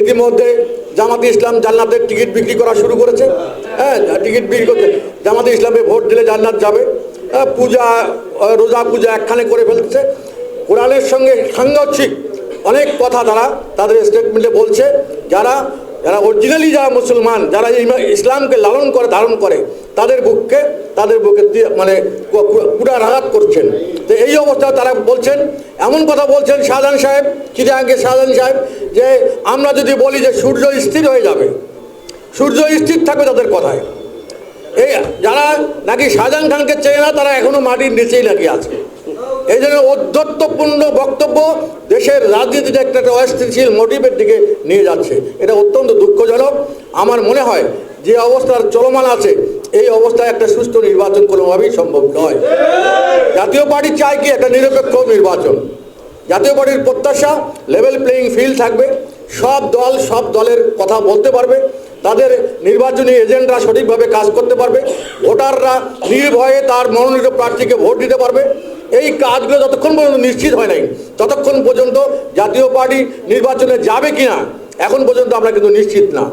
ইতিমধ্যে জামাতে ইসলাম জান্নাতের টিকিট বিক্রি করা শুরু করেছে। হ্যাঁ টিকিট বিক্রি করছে জামাতে ইসলামে ভোট দিলে জান্নাত যাবে। হ্যাঁ, পূজা রোজা পূজা একখানে করে ফেলছে। কোরআনের সঙ্গে সাংঘর্ষিক অনেক কথা তারা তাদের স্টেটমেন্টে বলছে। যারা যারা অরিজিনালি যারা মুসলমান যারা ইসলামকে লালন করে ধারণ করে তাদের বুককে তাদের বুকে মানে কুড়ারাঘাত করছেন। তো এই অবস্থায় তারা বলছেন, এমন কথা বলছেন শাহজাহান সাহেব চিটাঙ্গে শাহজাহান সাহেব, যে আমরা যদি বলি যে সূর্য স্থির হয়ে যাবে, সূর্য স্থির থাকবে তাদের কথায়। এই যারা নাকি শাহজাহান খানকে চেয়ে না, তারা এখনও মাটির নিচেই নাকি আছে। এই জন্য অধ্যত্বপূর্ণ বক্তব্য দেশের রাজনীতিতে একটা অস্থিতিশীল মোটিভের দিকে নিয়ে যাচ্ছে। এটা অত্যন্ত দুঃখজনক। আমার মনে হয় যে অবস্থার চলমান আছে, এই অবস্থায় একটা সুস্থ নির্বাচন কোনোভাবেই সম্ভব নয়। জাতীয় পার্টি চায় কি একটা নিরপেক্ষ নির্বাচন? জাতীয় পার্টির প্রত্যাশা লেভেল প্লেয়িং ফিল্ড থাকবে। সব দল, সব দলের কথা বলতে পারবে। তাদের নির্বাচনী এজেন্টরা সঠিকভাবে কাজ করতে পারবে। ভোটাররা নির্ভয়ে তার মনোনীত প্রার্থীকে ভোট দিতে পারবে। এই কাজগুলো যতক্ষণ পর্যন্ত নিশ্চিত হয় নাই, ততক্ষণ পর্যন্ত জাতীয় পার্টি নির্বাচনে যাবে কিনা, এখন পর্যন্ত আমরা কিন্তু নিশ্চিত না।